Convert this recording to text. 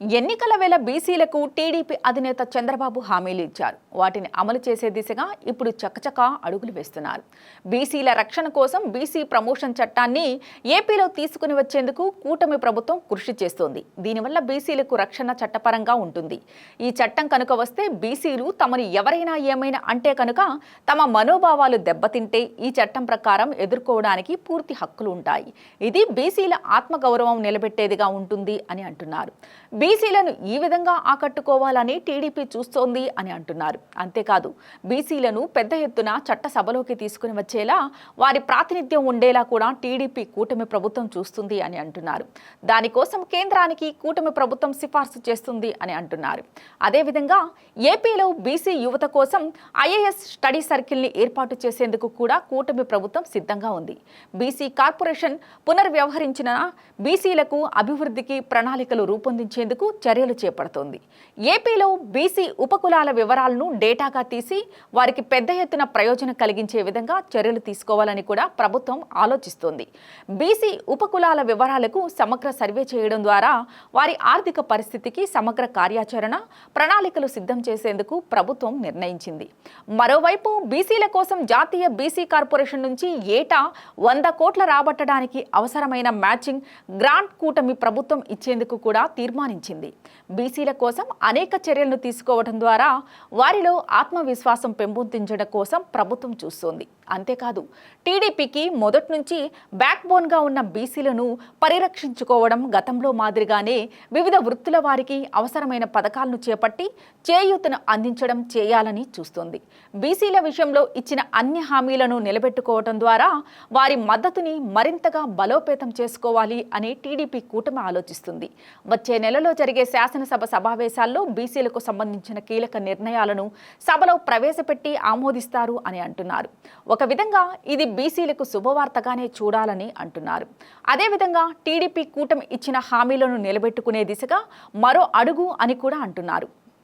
ఎన్నికల వేళ బీసీలకు టీడీపీ అధినేత చంద్రబాబు హామీలు ఇచ్చారు. వాటిని అమలు చేసే దిశగా ఇప్పుడు చకచక అడుగులు వేస్తున్నారు. బీసీల రక్షణ కోసం బీసీ ప్రమోషన్ చట్టాన్ని ఏపీలో తీసుకుని వచ్చేందుకు కూటమి ప్రభుత్వం కృషి చేస్తోంది. దీనివల్ల బీసీలకు రక్షణ చట్టపరంగా ఉంటుంది. ఈ చట్టం కనుక వస్తే బీసీలు తమను ఎవరైనా ఏమైనా అంటే కనుక తమ మనోభావాలు దెబ్బతింటే ఈ చట్టం ప్రకారం ఎదుర్కోవడానికి పూర్తి హక్కులు ఉంటాయి. ఇది బీసీల ఆత్మగౌరవం నిలబెట్టేదిగా ఉంటుంది అని అంటున్నారు. బీసీలను ఈ విధంగా ఆకట్టుకోవాలని టీడీపీ చూస్తోంది అని అంటున్నారు. అంతేకాదు బీసీలను పెద్ద ఎత్తున చట్ట సభలోకి తీసుకుని వచ్చేలా వారి ప్రాతినిధ్యం ఉండేలా కూడా టీడీపీ కూటమి ప్రభుత్వం చూస్తుంది అని అంటున్నారు. దానికోసం కేంద్రానికి కూటమి ప్రభుత్వం సిఫార్సు చేస్తుంది అని అంటున్నారు. అదేవిధంగా ఏపీలో బీసీ యువత కోసం ఐఏఎస్ స్టడీ సర్కిల్ని ఏర్పాటు చేసేందుకు కూడా కూటమి ప్రభుత్వం సిద్ధంగా ఉంది. బీసీ కార్పొరేషన్ పునర్వ్యవహరించిన బీసీలకు అభివృద్ధికి ప్రణాళికలు రూపొందించేందుకు చర్యలు చేపడుతోంది. ఏపీలో బీసీ ఉపకులాల వివరాలను డేటాగా తీసి వారికి పెద్ద ఎత్తున ప్రయోజనం కలిగించే విధంగా చర్యలు తీసుకోవాలని కూడా ప్రభుత్వం ఆలోచిస్తోంది. బీసీ ఉపకులాల వివరాలకు సమగ్ర సర్వే చేయడం ద్వారా వారి ఆర్థిక పరిస్థితికి సమగ్ర కార్యాచరణ ప్రణాళికలు సిద్ధం చేసేందుకు ప్రభుత్వం నిర్ణయించింది. మరోవైపు బీసీల కోసం జాతీయ బీసీ కార్పొరేషన్ నుంచి ఏటా వంద కోట్ల రాబట్టడానికి అవసరమైన మ్యాచింగ్ గ్రాంట్ కూటమి ప్రభుత్వం ఇచ్చేందుకు కూడా తీర్మానించింది. బీసీల కోసం అనేక చర్యలను తీసుకోవడం ద్వారా వారిలో ఆత్మవిశ్వాసం పెంపొందించడం కోసం ప్రభుత్వం చూస్తోంది. అంతేకాదు టీడీపీకి మొదటి నుంచి బ్యాక్ బోన్గా ఉన్న బీసీలను పరిరక్షించుకోవడం గతంలో మాదిరిగానే వివిధ వృత్తుల వారికి అవసరమైన పథకాలను చేపట్టి చేయూతను అందించడం చేయాలని చూస్తోంది. బీసీల విషయంలో ఇచ్చిన అన్ని హామీలను నిలబెట్టుకోవడం ద్వారా వారి మద్దతుని మరింతగా బలోపేతం చేసుకోవాలి అని టీడీపీ కూటమి ఆలోచిస్తుంది. వచ్చే నెలలో జరిగే శాసనసభ సమావేశాల్లో బీసీలకు సంబంధించిన కీలక నిర్ణయాలను సభలో ప్రవేశపెట్టి ఆమోదిస్తారు అని అంటున్నారు. ఒక విధంగా ఇది బీసీలకు శుభవార్తగానే చూడాలని అంటున్నారు. అదేవిధంగా టీడీపీ కూటమి ఇచ్చిన హామీలను నిలబెట్టుకునే దిశగా మరో అడుగు అని కూడా అంటున్నారు.